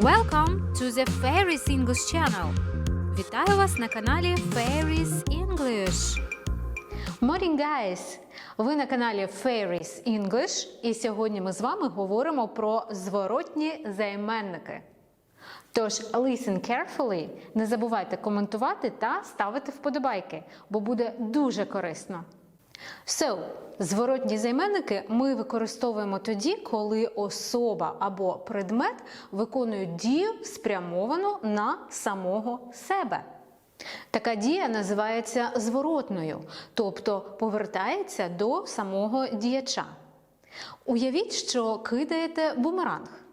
Welcome to the Fairies English Channel. Вітаю вас на каналі Fairies English. Morning, guys! Ви на каналі Fairies English, і сьогодні ми з вами говоримо про зворотні займенники. Тож, listen carefully, не забувайте коментувати та ставити вподобайки, бо буде дуже корисно. So, зворотні займенники ми використовуємо тоді, коли особа або предмет виконують дію, спрямовану на самого себе. Така дія називається зворотною, тобто повертається до самого діяча. Уявіть, що кидаєте бумеранг.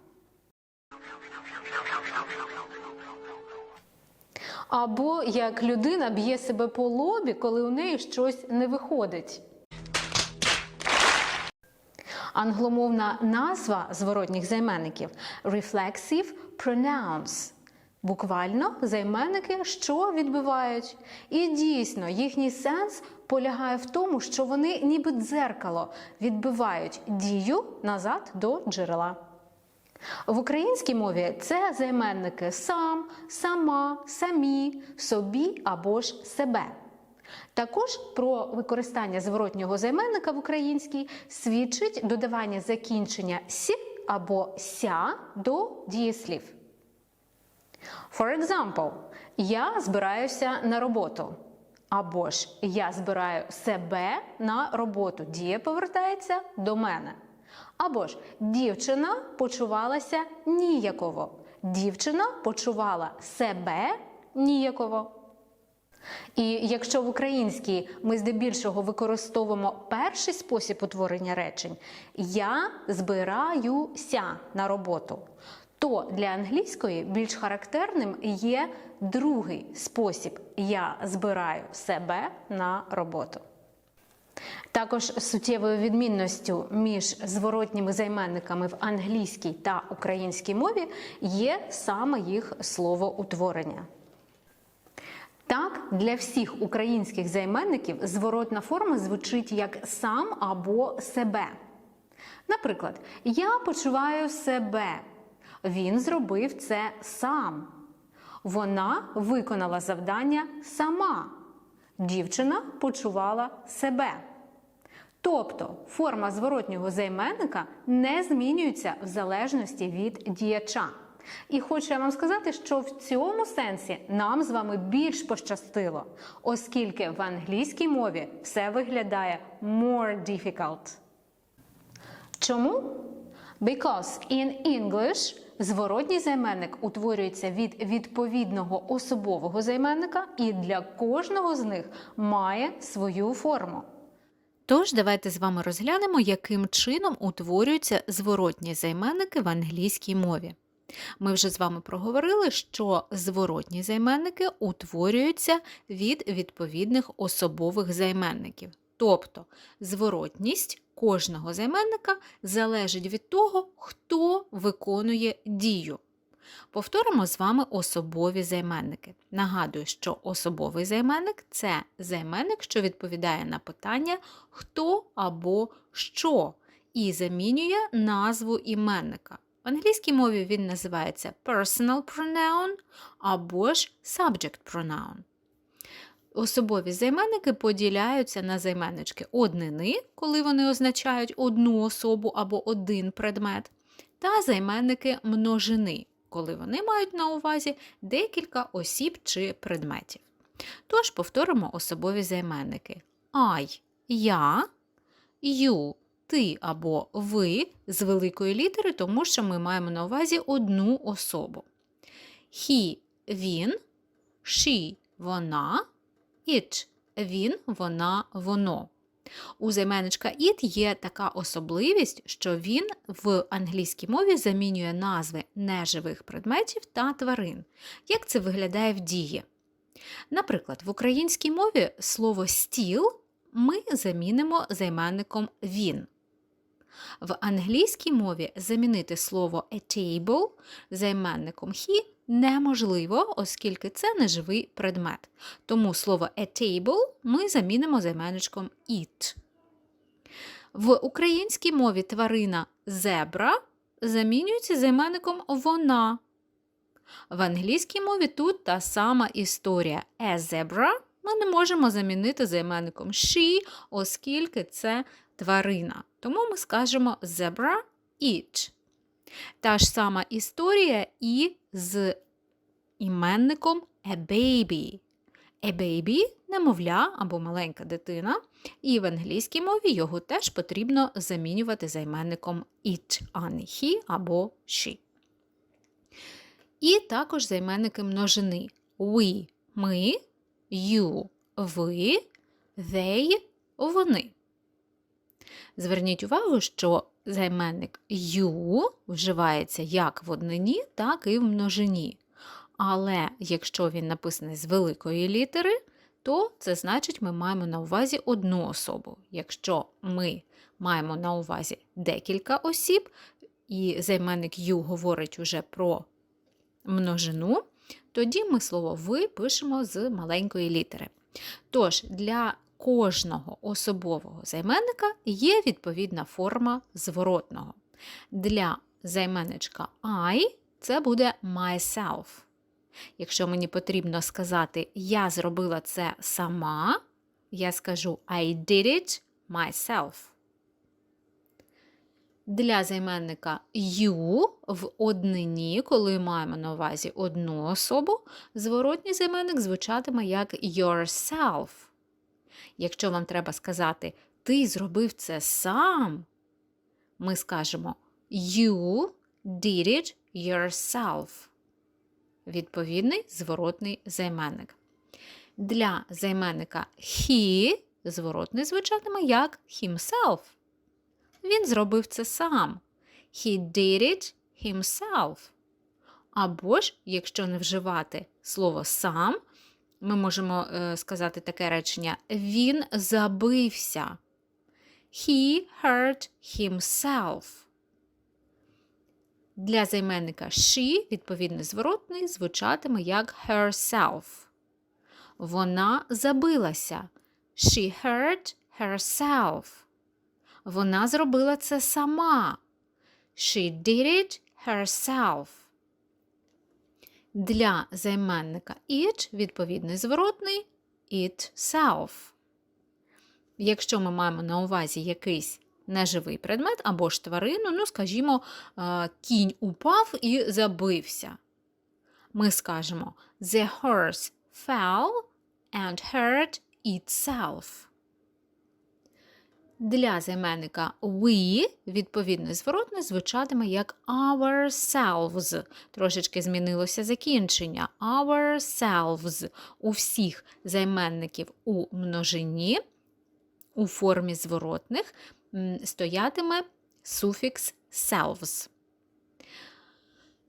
Або як людина б'є себе по лобі, коли у неї щось не виходить. Англомовна назва зворотніх займенників reflexive pronouns. Буквально займенники, що відбивають. І дійсно, їхній сенс полягає в тому, що вони ніби дзеркало відбивають дію назад до джерела. В українській мові це займенники сам, сама, самі, собі або ж себе. Також про використання зворотнього займенника в українській свідчить додавання закінчення сі або ся до дієслів. For example, я збираюся на роботу. Або ж я збираю себе на роботу. Дія повертається до мене. Або ж дівчина почувалася ніяково. Дівчина почувала себе ніяково. І якщо в українській ми здебільшого використовуємо перший спосіб утворення речень я збираюся на роботу, то для англійської більш характерним є другий спосіб я збираю себе на роботу. Також суттєвою відмінністю між зворотніми займенниками в англійській та українській мові є саме їх словоутворення. Так, для всіх українських займенників зворотна форма звучить як сам або себе. Наприклад, я почуваю себе. Він зробив це сам. Вона виконала завдання сама. Дівчина почувала себе. Тобто форма зворотнього займенника не змінюється в залежності від діяча. І хочу я вам сказати, що в цьому сенсі нам з вами більш пощастило, оскільки в англійській мові все виглядає more difficult. Чому? Because in English зворотній займенник утворюється від відповідного особового займенника і для кожного з них має свою форму. Тож давайте з вами розглянемо, яким чином утворюються зворотні займенники в англійській мові. Ми вже з вами проговорили, що зворотні займенники утворюються від відповідних особових займенників. Тобто зворотність кожного займенника залежить від того, хто виконує дію. Повторимо з вами особові займенники. Нагадую, що особовий займенник це займенник, що відповідає на питання хто або що, і замінює назву іменника. В англійській мові він називається personal pronoun або ж subject pronoun. Особові займенники поділяються на займеннички однини, коли вони означають одну особу або один предмет, та займенники множини, коли вони мають на увазі декілька осіб чи предметів. Тож повторимо особові займенники: I я, you ти або ви з великої літери, тому що ми маємо на увазі одну особу. He він, she вона, it він, вона, воно. У займенничка it є така особливість, що він в англійській мові замінює назви неживих предметів та тварин. Як це виглядає в дії? Наприклад, в українській мові слово стіл ми замінимо займенником він. В англійській мові замінити слово a table займенником he неможливо, оскільки це неживий предмет. Тому слово a table ми замінимо займенничком it. В українській мові тварина зебра замінюється займенником вона. В англійській мові тут та сама історія. A zebra ми не можемо замінити займенником she, оскільки це тварина. Тому ми скажемо zebra each. Та ж сама історія і з іменником a baby. A baby – немовля або маленька дитина, і в англійській мові його теж потрібно замінювати займенником it, а не he або she. І також займенники множини we – ми, you – ви, they – вони. Зверніть увагу, що займенник you вживається як в однині, так і в множині. Але якщо він написаний з великої літери, то це значить, ми маємо на увазі одну особу. Якщо ми маємо на увазі декілька осіб, і займенник you говорить уже про множину, тоді ми слово ви пишемо з маленької літери. Тож для кожного особового займенника є відповідна форма зворотного. Для займенничка I це буде myself. Якщо мені потрібно сказати я зробила це сама, я скажу I did it myself. Для займенника you в однині, коли маємо на увазі одну особу, зворотній займенник звучатиме як yourself. Якщо вам треба сказати ти зробив це сам, ми скажемо You did it yourself. Відповідний зворотний займенник. Для займенника he зворотний звучатиме як himself. Він зробив це сам. He did it himself. Або ж, якщо не вживати слово сам, ми можемо е, сказати таке речення: Він забився. He hurt himself. Для займенника she відповідний зворотний звучатиме як herself. Вона забилася. She hurt herself. Вона зробила це сама. She did it herself. Для займенника it відповідний зворотний itself. Якщо ми маємо на увазі якийсь неживий предмет або ж тварину, ну, скажімо, е, кінь упав і забився. Ми скажемо The horse fell and hurt itself. Для займенника we відповідний зворотний звучатиме як ourselves. Трошечки змінилося закінчення. Ourselves. У всіх займенників у множині у формі зворотних стоятиме суфікс selves.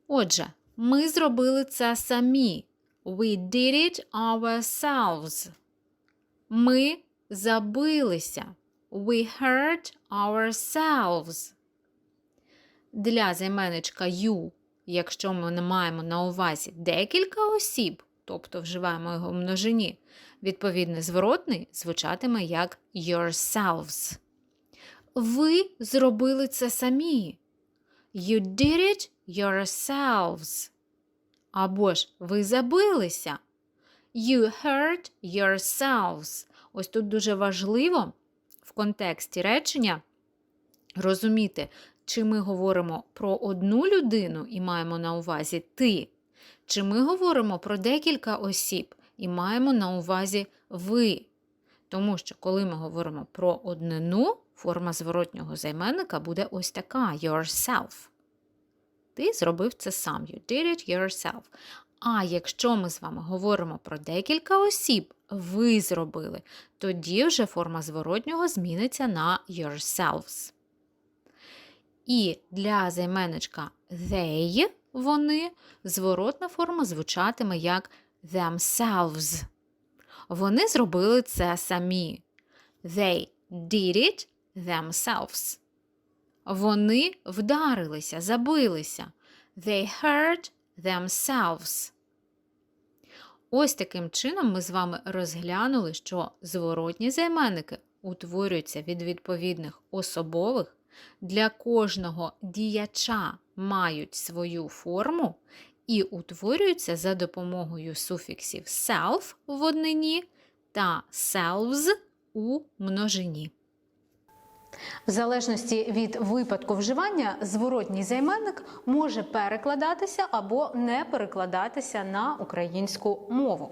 Отже, ми зробили це самі. We did it ourselves. Ми забилися. We hurt ourselves. Для займенничка you, якщо ми не маємо на увазі декілька осіб, тобто вживаємо його в множині, відповідний зворотний звучатиме як yourselves. Ви зробили це самі. You did it yourselves. Або ж ви забилися. You hurt yourselves. Ось тут дуже важливо в контексті речення розуміти, чи ми говоримо про одну людину і маємо на увазі ти, чи ми говоримо про декілька осіб і маємо на увазі ви. Тому що, коли ми говоримо про однину, форма зворотнього займенника буде ось така yourself. Ти зробив це сам. You did it yourself. А якщо ми з вами говоримо про декілька осіб, ви зробили, тоді вже форма зворотнього зміниться на yourselves. І для займенничка they, вони, зворотна форма звучатиме як themselves. Вони зробили це самі. They did it themselves. Вони вдарилися, забилися. They hurt themselves. Ось таким чином ми з вами розглянули, що зворотні займенники утворюються від відповідних особових, для кожного діяча мають свою форму і утворюються за допомогою суфіксів self в однині та selves у множині. В залежності від випадку вживання, зворотній займенник може перекладатися або не перекладатися на українську мову.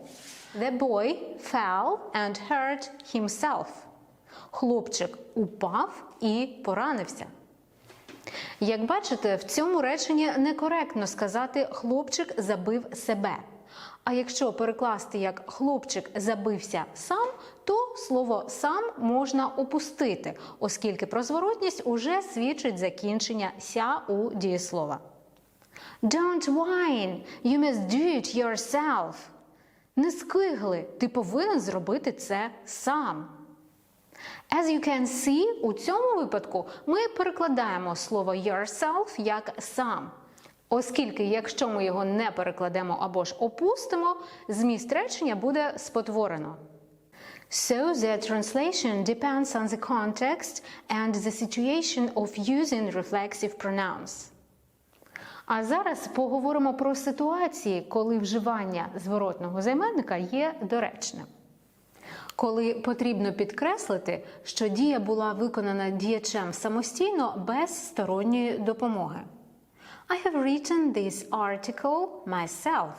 The boy fell and hurt himself. Хлопчик упав і поранився. Як бачите, в цьому реченні некоректно сказати хлопчик забив себе. А якщо перекласти як хлопчик забився сам, то слово сам можна опустити, оскільки про зворотність уже свідчить закінчення ся у дієслова. Don't whine, you must do it yourself. Не скигли, ти повинен зробити це сам. As you can see, у цьому випадку ми перекладаємо слово yourself як сам. Оскільки, якщо ми його не перекладемо або ж опустимо, зміст речення буде спотворено. So the translation depends on the context and the situation of using reflexive pronouns. А зараз поговоримо про ситуації, коли вживання зворотного займенника є доречним. Коли потрібно підкреслити, що дія була виконана діячем самостійно без сторонньої допомоги. I have written this article myself.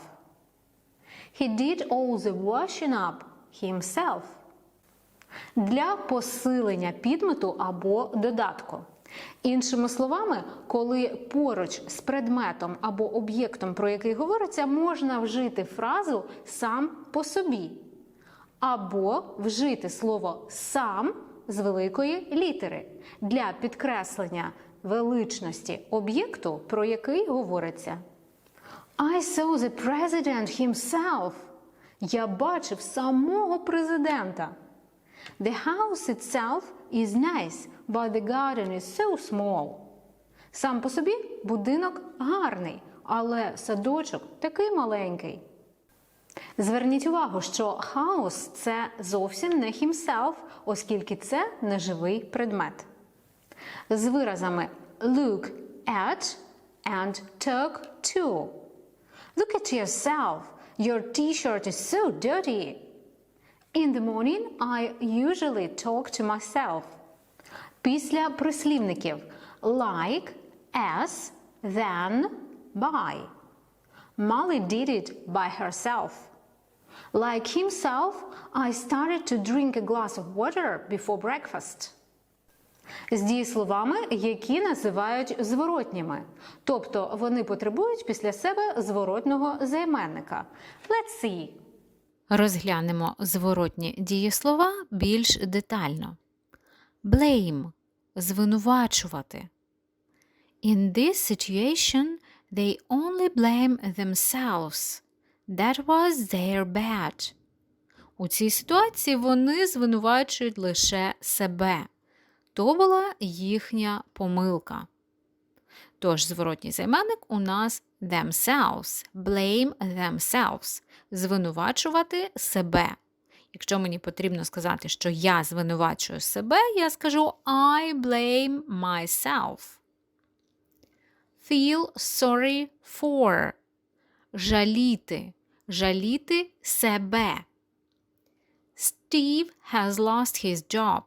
He did all the washing up himself. Для посилення підмету або додатку. Іншими словами, коли поруч з предметом або об'єктом, про який говориться, можна вжити фразу сам по собі, або вжити слово сам з великої літери для підкреслення величності об'єкту, про який говориться. I saw the president himself. Я бачив самого президента. The house itself is nice, but the garden is so small. Сам по собі будинок гарний, але садочок такий маленький. Зверніть увагу, що house – це зовсім не himself, оскільки це неживий предмет. З виразами look at and talk to. Look at yourself. Your t-shirt is so dirty. In the morning I usually talk to myself. Після прислівників like, as, then, by. Molly did it by herself. Like himself, I started to drink a glass of water before breakfast. З дієсловами, які називають зворотніми, тобто вони потребують після себе зворотного займенника. Let's see. Розглянемо зворотні дієслова більш детально. Blame – звинувачувати. In this situation, they only blame themselves. That was their bad. У цій ситуації вони звинувачують лише себе. То була їхня помилка. Тож зворотній займенник у нас themselves, blame themselves, звинувачувати себе. Якщо мені потрібно сказати, що я звинувачую себе, я скажу I blame myself. Feel sorry for. Жаліти. Жаліти себе. Steve has lost his job.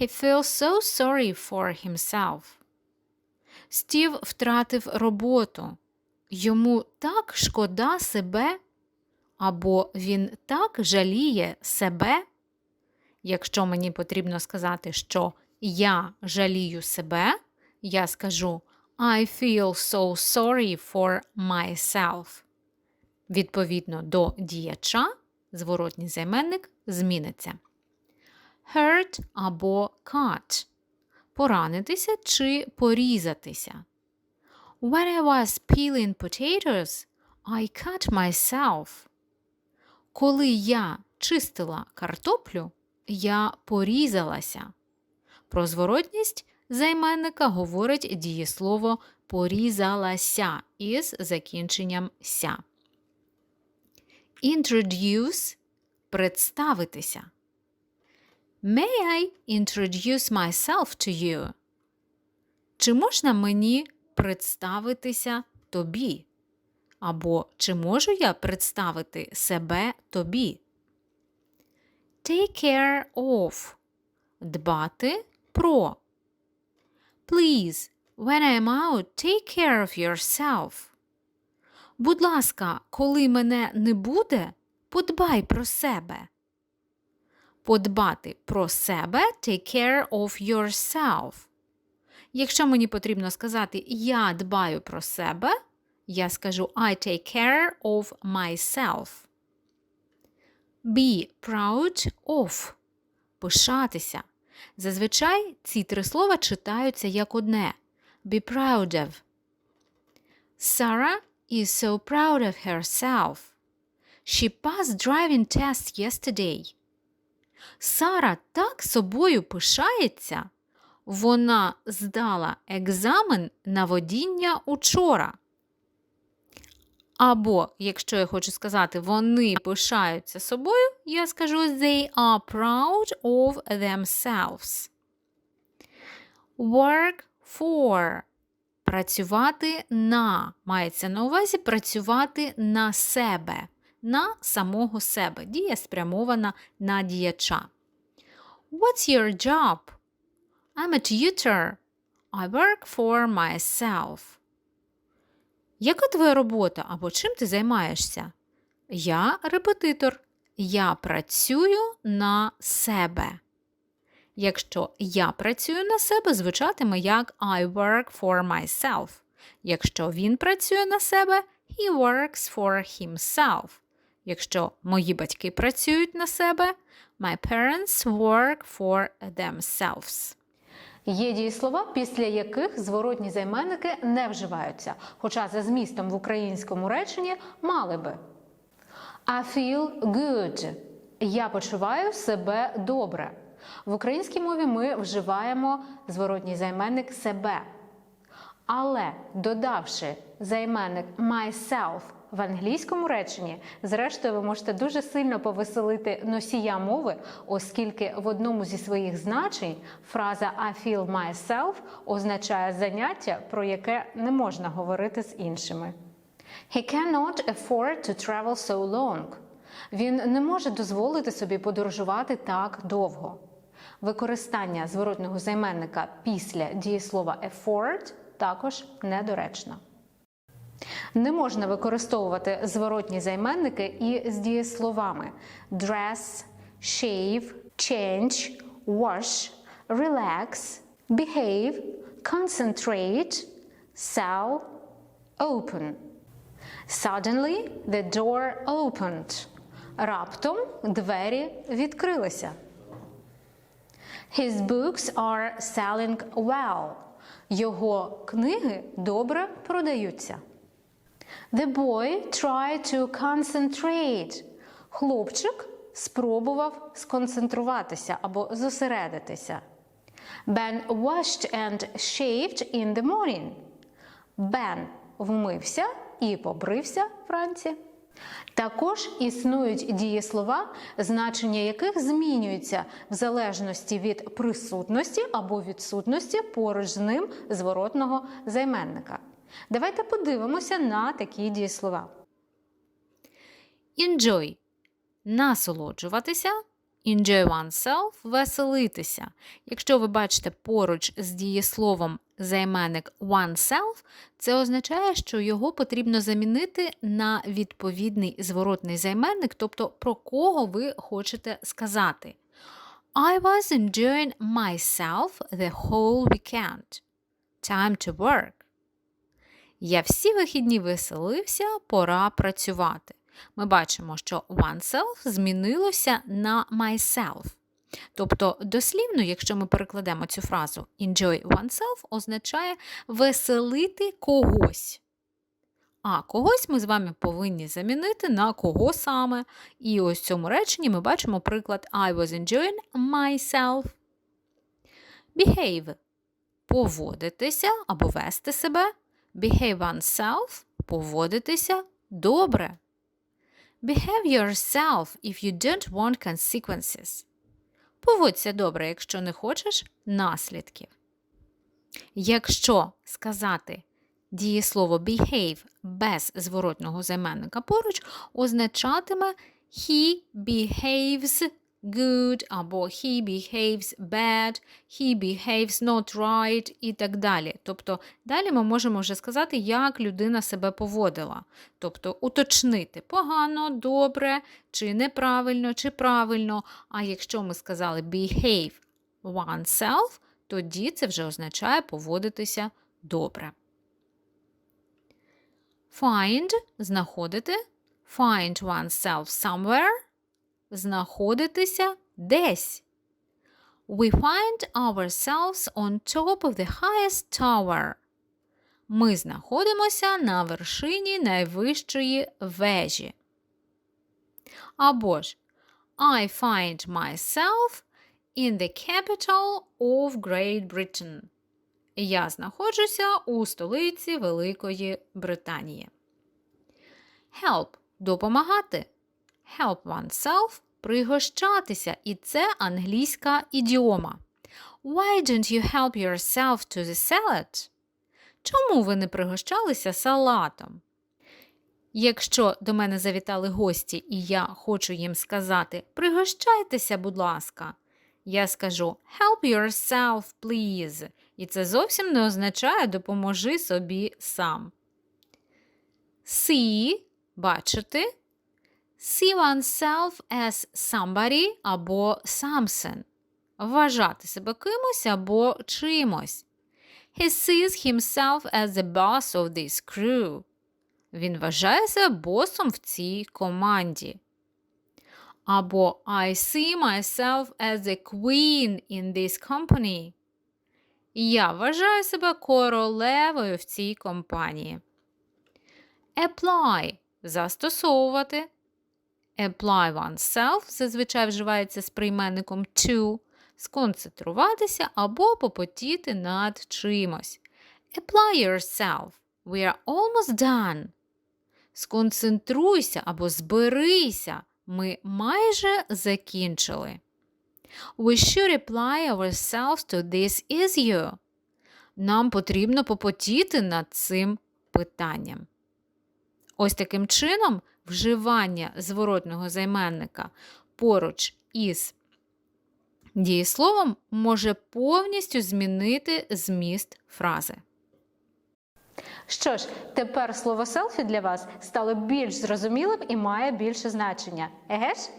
He feels so sorry for himself. Стів втратив роботу. Йому так шкода себе, або він так жаліє себе. Якщо мені потрібно сказати, що я жалію себе, я скажу I feel so sorry for myself. Відповідно до діяча, зворотній займенник зміниться. Hurt або cut поранитися чи порізатися. When I was peeling potatoes, I cut myself. Коли я чистила картоплю, я порізалася. Про зворотність займенника говорить дієслово порізалася із закінченням ся. Introduce представитися. May I introduce myself to you? Чи можна мені представитися тобі? Або чи можу я представити себе тобі? Take care of. Дбати про. Please, when I'm out, take care of yourself. Будь ласка, коли мене не буде, подбай про себе. Подбати про себе take care of yourself. Якщо мені потрібно сказати я дбаю про себе, я скажу I take care of myself. Be proud of. Пишатися. Зазвичай ці три слова читаються як одне. Be proud of. Sarah is so proud of herself. She passed driving test yesterday. Сара так собою пишається. Вона здала екзамен на водіння учора. Або, якщо я хочу сказати, вони пишаються собою, я скажу they are proud of themselves. Work for. Працювати на. Мається на увазі працювати на себе, на самого себе. Дія спрямована на діяча. What's your job? I'm a tutor. I work for myself. Яка твоя робота або чим ти займаєшся? Я репетитор. Я працюю на себе. Якщо я працюю на себе, звучатиме як I work for myself. Якщо він працює на себе, he works for himself. Якщо мої батьки працюють на себе, my parents work for themselves. Є дієслова, після яких зворотні займенники не вживаються, хоча за змістом в українському реченні мали би. I feel good. Я почуваю себе добре. В українській мові ми вживаємо зворотній займенник себе. Але додавши займенник myself в англійському реченні, зрештою, ви можете дуже сильно повеселити носія мови, оскільки в одному зі своїх значень фраза I feel myself означає заняття, про яке не можна говорити з іншими. He cannot afford to travel so long. Він не може дозволити собі подорожувати так довго. Використання зворотного займенника після дієслова afford також недоречно. Не можна використовувати зворотні займенники і з дієсловами dress, shave, change, wash, relax, behave, concentrate, sell, open. Suddenly the door opened. Раптом двері відкрилися. His books are selling well. Його книги добре продаються. The boy tried to concentrate. Хлопчик спробував сконцентруватися або зосередитися. Ben washed and shaved in the morning. Бен вмився і побрився вранці. Також існують дієслова, значення яких змінюються в залежності від присутності або відсутності поруч з ним зворотного займенника. Давайте подивимося на такі дієслова. Enjoy насолоджуватися. Enjoy oneself веселитися. Якщо ви бачите поруч з дієсловом займенник oneself, це означає, що його потрібно замінити на відповідний зворотний займенник, тобто про кого ви хочете сказати. I was enjoying myself the whole weekend. Time to work. Я всі вихідні веселився, пора працювати. Ми бачимо, що oneself змінилося на myself. Тобто, дослівно, якщо ми перекладемо цю фразу enjoy oneself, означає веселити когось. А когось ми з вами повинні замінити на кого саме. І ось в цьому реченні ми бачимо приклад I was enjoying myself. Behave поводитися або вести себе. Behave oneself поводитися добре. Behave yourself if you don't want consequences. Поводься добре, якщо не хочеш наслідків. Якщо сказати дієслово behave без зворотного займенника поруч, означатиме he behaves good або he behaves bad, he behaves not right і так далі. Тобто далі ми можемо вже сказати, як людина себе поводила. Тобто уточнити погано, добре, чи неправильно, чи правильно. А якщо ми сказали behave oneself, тоді це вже означає поводитися добре. Find знаходити. Find oneself somewhere знаходитися десь. We find ourselves on top of the highest tower. Ми знаходимося на вершині найвищої вежі. Або ж I find myself in the capital of Great Britain. Я знаходжуся у столиці Великої Британії. Help допомагати. Help oneself пригощатися, і це англійська ідіома. Why don't you help yourself to the salad? Чому ви не пригощалися салатом? Якщо до мене завітали гості, і я хочу їм сказати пригощайтеся, будь ласка, я скажу help yourself, please. І це зовсім не означає допоможи собі сам. See бачити. See oneself as somebody або something. Вважати себе кимось або чимось. He sees himself as the boss of this crew. Він вважає себе босом в цій команді. Або I see myself as a queen in this company. Я вважаю себе королевою в цій компанії. Apply застосовувати. Apply oneself зазвичай вживається з прийменником to, сконцентруватися або попотіти над чимось. Apply yourself. We are almost done. Сконцентруйся або зберися. Ми майже закінчили. We should apply ourselves to this issue. Нам потрібно попотіти над цим питанням. Ось таким чином вживання зворотного займенника поруч із дієсловом може повністю змінити зміст фрази. Що ж, тепер слово селфі для вас стало більш зрозумілим і має більше значення. Еге ж?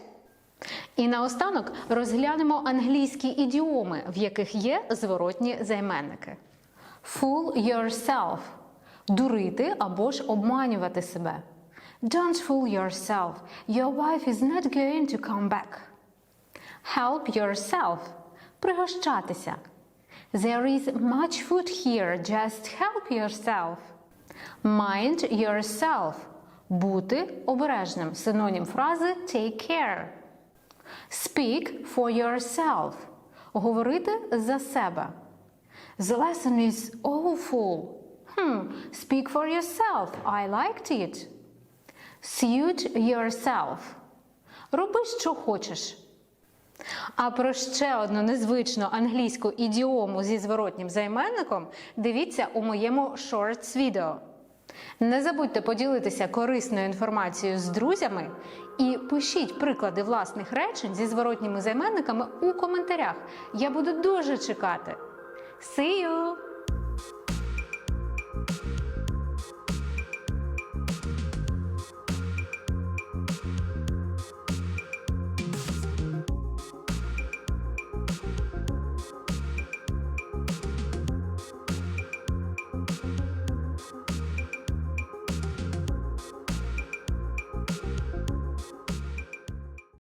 І наостанок розглянемо англійські ідіоми, в яких є зворотні займенники. Fool yourself дурити або ж обманювати себе. Don't fool yourself. Your wife is not going to come back. Help yourself. Пригощатися. There is much food here. Just help yourself. Mind yourself. Бути обережним. Синонім фрази take care. Speak for yourself. Говорити за себе. The lesson is awful. Hmm, speak for yourself. I liked it. Suit yourself. Роби, що хочеш. А про ще одну незвичну англійську ідіому зі зворотнім займенником дивіться у моєму Shorts відео. Не забудьте поділитися корисною інформацією з друзями і пишіть приклади власних речень зі зворотніми займенниками у коментарях. Я буду дуже чекати. See you!